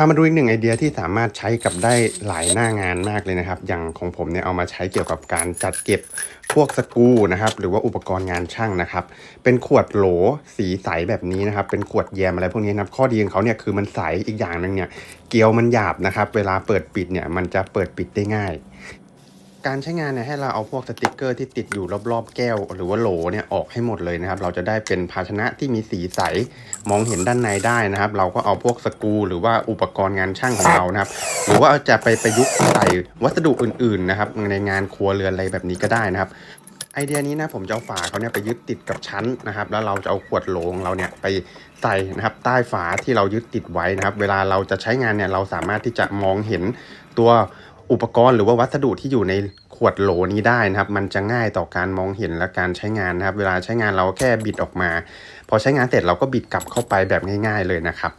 ามาดูอีกหนึ่งไอเดียที่สามารถใช้กับได้หลายหน้างานมากเลยนะครับ อย่างของผมเนี่ยเอามาใช้เกี่ยวกับการจัดเก็บพวกสกูนะครับ หรือว่าอุปกรณ์งานช่างนะครับ เป็นขวดโหลสีใสแบบนี้นะครับ เป็นขวดแยมอะไรพวกนี้นะครับข้อดีของเขาเนี่ยคือมันใสอีกอย่างหนึ่งเนี่ยเกลียวมันหยาบนะครับ เวลาเปิดปิดเนี่ยมันจะเปิดปิดได้ง่าย การใช้งานเนี่ยให้เราเอาพวกสติกเกอร์ที่ติดอยู่รอบๆแก้ว หรือว่าโหลเนี่ยออกให้หมดเลยนะครับ เราจะได้เป็นภาชนะที่มีสีใสมองเห็นด้านในได้นะครับ เราก็เอาพวกสกรูหรือว่าอุปกรณ์งานช่างของเรานะครับ หรือว่าจะไปประยุกต์ใส่วัสดุอื่นๆนะครับในงานครัวเรือนอะไรแบบนี้ก็ได้นะครับไอเดียนี้นะผมจะเอาฝาเขาเนี่ยไปยึดติดกับชั้นนะครับ แล้วเราจะเอาขวดโหลของเราเนี่ยไปใส่นะครับใต้ฝาที่เรายึดติดไว้นะครับ เวลาเราจะใช้งานเนี่ยเราสามารถที่จะมองเห็นตัว อุปกรณ์หรือว่าวัสดุที่อยู่ในขวดโหลนี้ได้นะครับ มันจะง่ายต่อการมองเห็นและการใช้งานนะครับ เวลาใช้งานเราแค่บิดออกมา พอใช้งานเสร็จเราก็บิดกลับเข้าไปแบบง่าย ๆเลยนะครับ